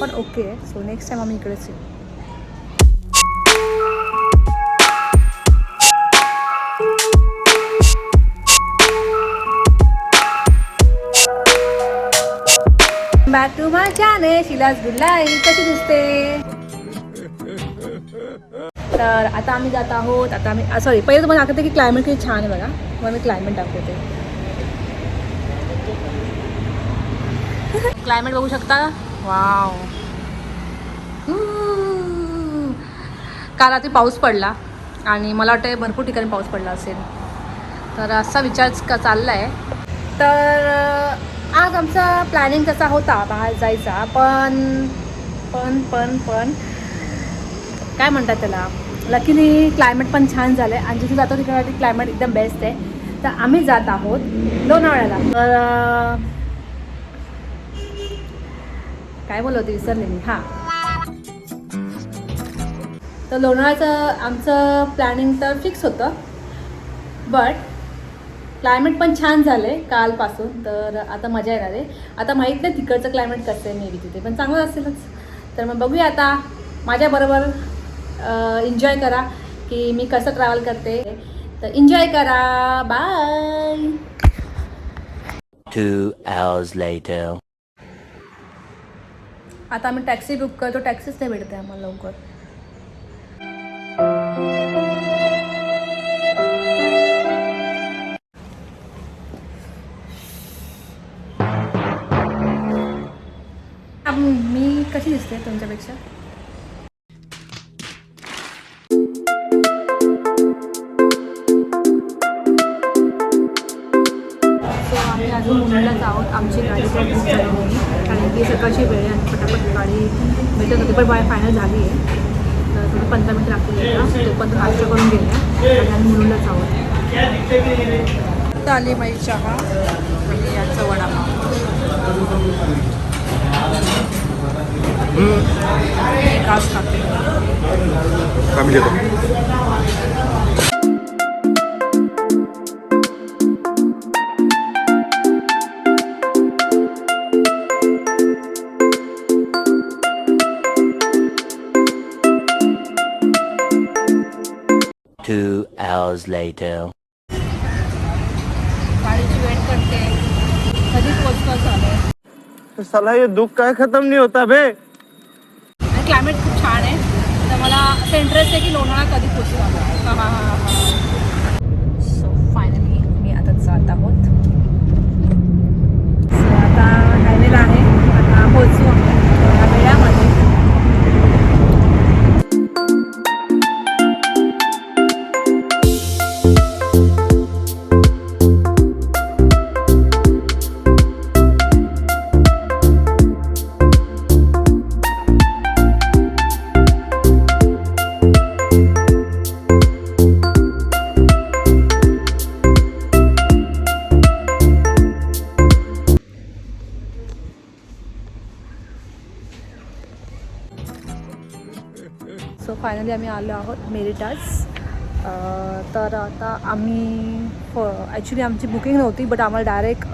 पण ओके आहे. So next time आम्ही इकडेच येऊ. बॅक टू माय चॅनल शिलास गुल्लाई कशी दिसते? तर आता आम्ही जात आहोत. आता आम्ही सॉरी पहिले तुम्हाला दाखवते की क्लायमेट किती छान आहे बघा. मग मी क्लायमेट दाखवते. क्लायमेट बघू शकता? वाव. काल रात्री पाऊस पडला आणि मला वाटतं भरपूर ठिकाणी पाऊस पडला असेल. तर असा विचार का चालला आहे तर आज आमचा प्लॅनिंग कसा होता बाहेर जायचा पण पण पण पण काय म्हणतात त्याला? लकीली क्लायमेट पण छान झालं आहे आणि जिथे जातो तिकडे क्लायमेट एकदम बेस्ट आहे. तर आम्ही जात आहोत लोणावळ्याला. तर काय बोलत होते विसरले मी. हां. तर लोणावळ्याचं आमचं प्लॅनिंग तर फिक्स होतं. बट क्लायमेट पण छान झालं आहे कालपासून तर आता मजा येणार आहे. आता माहीत नाही तिकडचं क्लायमेट कसं आहे मे बी तिथे पण चांगलं असेलच. तर मग बघूया आता. माझ्याबरोबर एन्जॉय करा की मी कसं ट्रॅव्हल करते. तर एन्जॉय करा. Bye two hours later. आता आम्ही टॅक्सी बुक करतो टॅक्सीच नाही भेटते आम्हाला लवकर. मी कशी दिसते तुमच्यापेक्षा? मुंबईलाच आहोत आमची गाडी काही बुक झाली नाही कारण की सकाळची वेळ आहे आणि पटापट गाडी भेटत होती. पण बाय फायनल झाली आहे. तर थोडी पंधरा मिनिटं लागतील यायला. तोपर्यंत नाश्ता करून गेल्या आणि आम्ही मुंबईलाच आहोत आली माझी चहा आणि याचा वडापाव एक आज खाते. Hours later. गाडीची वेट करते कधी पोचतो चालू साला ये दुख काय खत्म नहीं होता बे आणि क्लायमेट खूप छान आहे. तर मला असं इंटरेस्ट आहे की लोणावळा कधी पोचू हां हां हां. फायनली आम्ही आलो आहोत मेरिटाज तर आता आम्ही ॲक्च्युली आमची बुकिंग नव्हती बट आम्हाला डायरेक्ट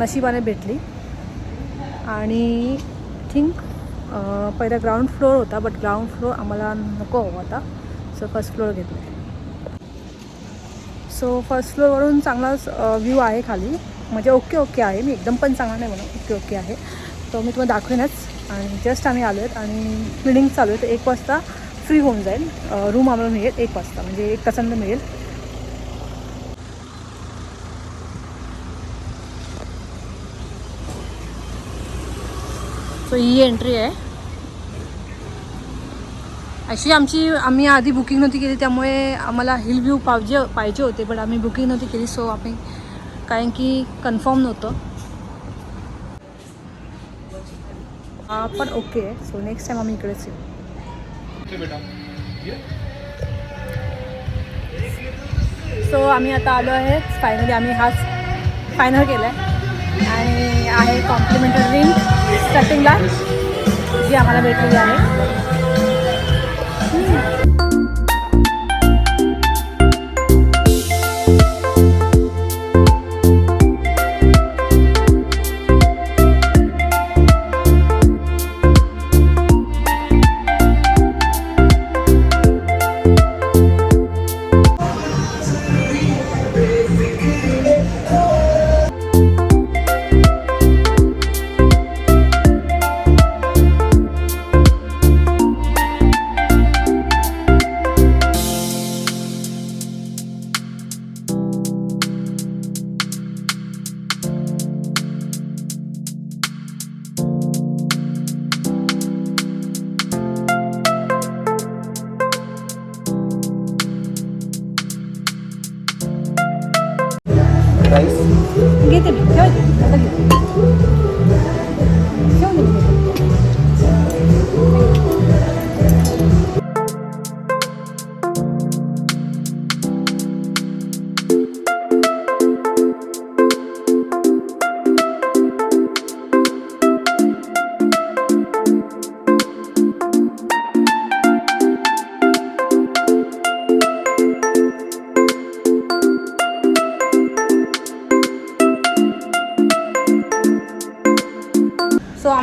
नशिबाने भेटली. आणि थिंक पहिला ग्राउंड फ्लोअर होता बट ग्राउंड फ्लोअर आम्हाला नको हवा होता सो फर्स्ट फ्लोअर घेतला सो फर्स्ट फ्लोअरवरून चांगलाच व्ह्यू आहे खाली. म्हणजे ओके ओके आहे. मी एकदम पण चांगला नाही म्हणून ओके ओके आहे. तो मी तुम्हाला दाखवेनच. आणि जस्ट आम्ही आलो आहेत आणि क्लिनिंग चालू आहे तर एक वाजता फ्री होऊन जाईल. रूम आम्हाला मिळेल एक वाजता म्हणजे एक तासांना मिळेल. सो ही एंट्री आहे. ॲक्च्युली आमची आम्ही आधी बुकिंग नव्हती केली त्यामुळे आम्हाला हिल व्ह्यू पाहिजे पाहिजे होते पण आम्ही बुकिंग नव्हती केली सो आम्ही कारण की कन्फर्म नव्हतं. हा पण ओके. आहे सो नेक्स्ट टाईम आम्ही इकडेच येऊ. सो आम्ही आता आलो आहे फायनली आम्ही हाच फायनल केला आहे आणि आहे कॉम्प्लिमेंटरी रिंग स्टार्टिंगला जी आम्हाला भेटलेली आहे. ഗൈസ്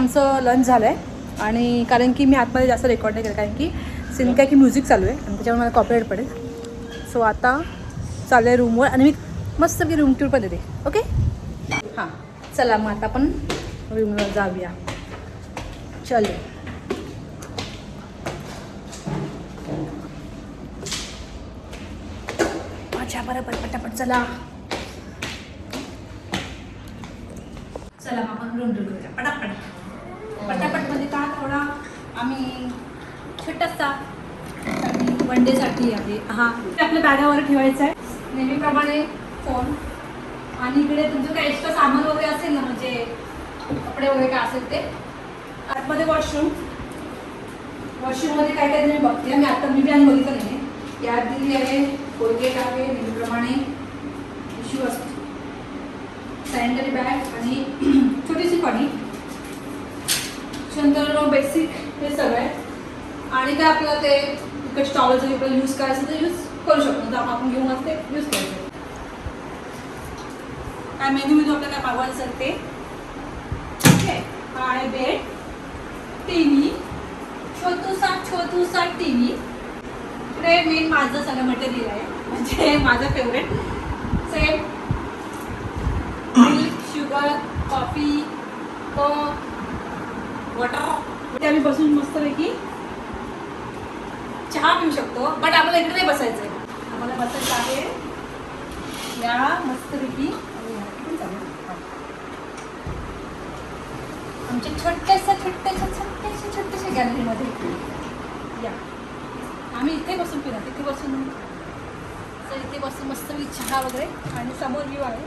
आमचं लंच झालं आहे आणि कारण की मी आतमध्ये जास्त रेकॉर्ड नाही केलं कारण की सिन काय की म्युझिक चालू आहे आणि त्याच्यामुळे मला कॉपरेट पडेल. सो आता चालू आहे रूमवर आणि मी मस्त की रूम टूर पण देते. ओके हां. चला मग आता आपण रूमवर जाऊया. चल. अच्छा बरोबर पटापट चला. चला मग आपण रूम टूर करूया. पटापट. पटापटमध्ये का थोडा आम्ही छोटासा वन डेसाठी आहे. हा. आपल्या बॅगावर ठेवायचं आहे. नेहमीप्रमाणे फोन आणि इकडे तुमचं काही एक्स्ट्रा सामान वगैरे असेल ना म्हणजे कपडे वगैरे काय असेल ते आतमध्ये वॉशरूम वॉशरूममध्ये काय काय तुम्ही बघते? मी आता मी बी बघितलं नाही. यात दिली आहे कोलगेट आहे नेहमीप्रमाणे इश्यू असतो. सॅनिटरी बॅग आणि छोटीशी पाणी नंतर बेसिक हे सगळं आहे. आणि काय आपलं ते इकडे टॉवेल जरी यूज करायचं तर यूज करू शकतो. तर आपण घेऊन असते यूज करू शकतो. काय मेन्यूमध्ये आपल्याला काय मागवायचं असेल ते? ठीक आहे. हा बेड टी व्ही छोटूसा छोटूसा टी व्ही इकडे मेन माझं सगळं मटेरियल आहे. म्हणजे माझं favourite same milk sugar coffee cup water. आम्ही बसून मस्तपैकी चहा पिऊ शकतो बट आम्हाला इकडे नाही बसायचं आहे आम्हाला बसायचं आहे या मस्तपैकी. आमच्या छोट्याशा छोट्याशा छोट्याशा छोट्याशा गॅलरीमध्ये या. आम्ही इथे बसून पिणार तिथे बसून. तर इथे बसून मस्त चहा वगैरे आणि समोर व्ह्यू आहे.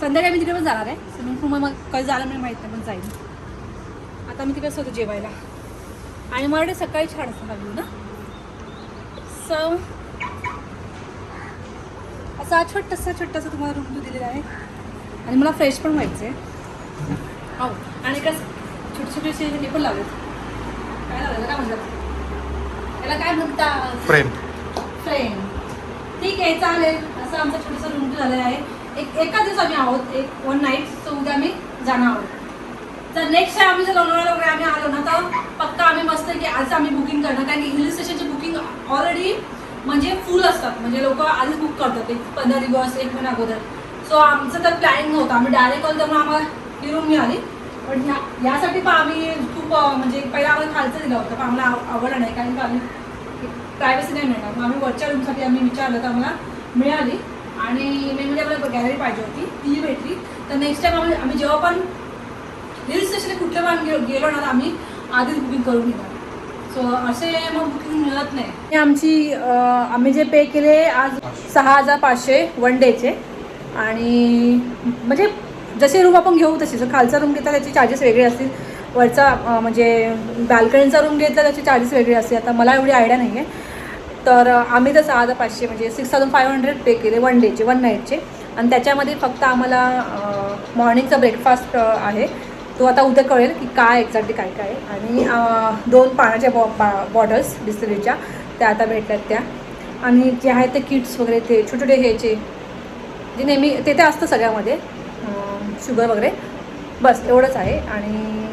संध्याकाळी मी तिकडे पण जाणार आहे. स्विमिंग पूल मग कधी झालं मी माहीत नाही पण जाईल. आता मी तिकडेच होतो जेवायला. आणि मला सकाळी छान असं व्ह्यू ना. सो असा छोटासा छोटासा तुम्हाला रूम तो दिलेला आहे. आणि मला फ्रेश पण व्हायचं आहे हो आणि कसं छोटे छोटे हे पण लावलेत. काय लावलं काय म्हणतात. त्याला काय म्हणतात फ्रेम फ्रेंड ठीक आहे चालेल. असं आमचं छोटंसं रूम झालेलं आहे. एक एका दिवस आम्ही आहोत. एक वन नाईट सो उद्या आम्ही जाणार आहोत. तर नेक्स्ट टाइम आम्ही जर लोणावळा वगैरे आम्ही आलो ना तर पक्का आम्ही मस्त की आज आम्ही बुकिंग करणार. कारण की हिल स्टेशनची बुकिंग ऑलरेडी म्हणजे फुल असतात. म्हणजे लोक आधीच बुक करतात. एक पंधरा दिवस एक महिना अगोदर. सो आमचं तर प्लॅनिंग नव्हतं. आम्ही डायरेक्ट आलो त्यामुळे आम्हाला ही रूम मिळाली. पण ह्या यासाठी पण आम्ही खूप म्हणजे पहिला आम्हाला खालचं दिलं होतं. पण आम्हाला आवडलं नाही. कारण की आम्ही प्रायव्हसी नाही मिळणार. मग आम्ही वरच्या रूमसाठी आम्ही विचारलं तर आम्हाला मिळाली. आणि मेनमध्ये म्हणजे आम्हाला गॅलरी पाहिजे होती. ती भेटली. तर नेक्स्ट टाइम आम्ही आम्ही जेव्हा पण हिल स्टेशन कुठल्या पण गेलो ना आम्ही आधीच बुकिंग करून घेणार. सो असे मग बुकिंग मिळत नाही. आमची आम्ही जे पे केले आज सहा हजार पाचशे वन डेचे आणि म्हणजे जसे रूम आपण घेऊ तसे जर खालचा रूम घेतला त्याचे चार्जेस वेगळे असतील. वरचा म्हणजे बाल्कनीचा रूम घेतला त्याचे चार्जेस वेगळे असतील. आता मला एवढी आयडिया नाही आहे तर आम्ही तर सहा हजार पाचशे म्हणजे six thousand five hundred pay केले वन डेचे वन नाईटचे आणि त्याच्यामध्ये फक्त आम्हाला मॉर्निंगचा ब्रेकफास्ट आहे. तो आता उद्या कळेल की काय एक्झॅक्टली काय काय आणि दोन पाण्याच्या बॉ बा बॉटल्स डिस्टरीच्या त्या आता भेटल्यात त्या. आणि जे आहेत ते किट्स वगैरे ते छोटे छोटे ह्याचे जे नेहमी ते ते असतं सगळ्यामध्ये. शुगर वगैरे. बस एवढंच आहे. आणि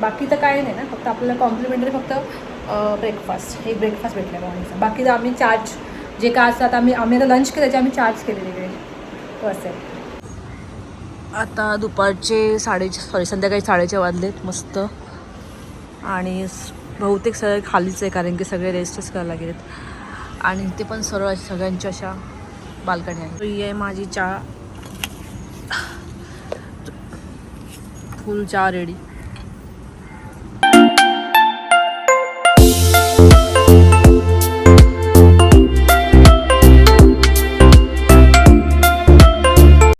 बाकी तर काय नाही ना. फक्त आपल्याला कॉम्प्लिमेंटरी फक्त ब्रेकफास्ट एक ब्रेकफास्ट भेटला मॉर्निंगचा बाकी तर आम्ही चार्ज जे काय असतात आम्ही आम्ही आता लंच केलं त्याचे आम्ही चार्ज केले वेगळे तो आहे आता दुपारचे साडे सॉरी संध्याकाळी साडेचे वाजलेत मस्त. आणि बहुतेक सगळे खालीच आहे कारण की सगळे रेस्टच करायला गेलेत आणि ते पण सरळ सगळ्यांच्या अशा बाल्कनी आहे ही आहे माझी चहा. फुल चहा रेडी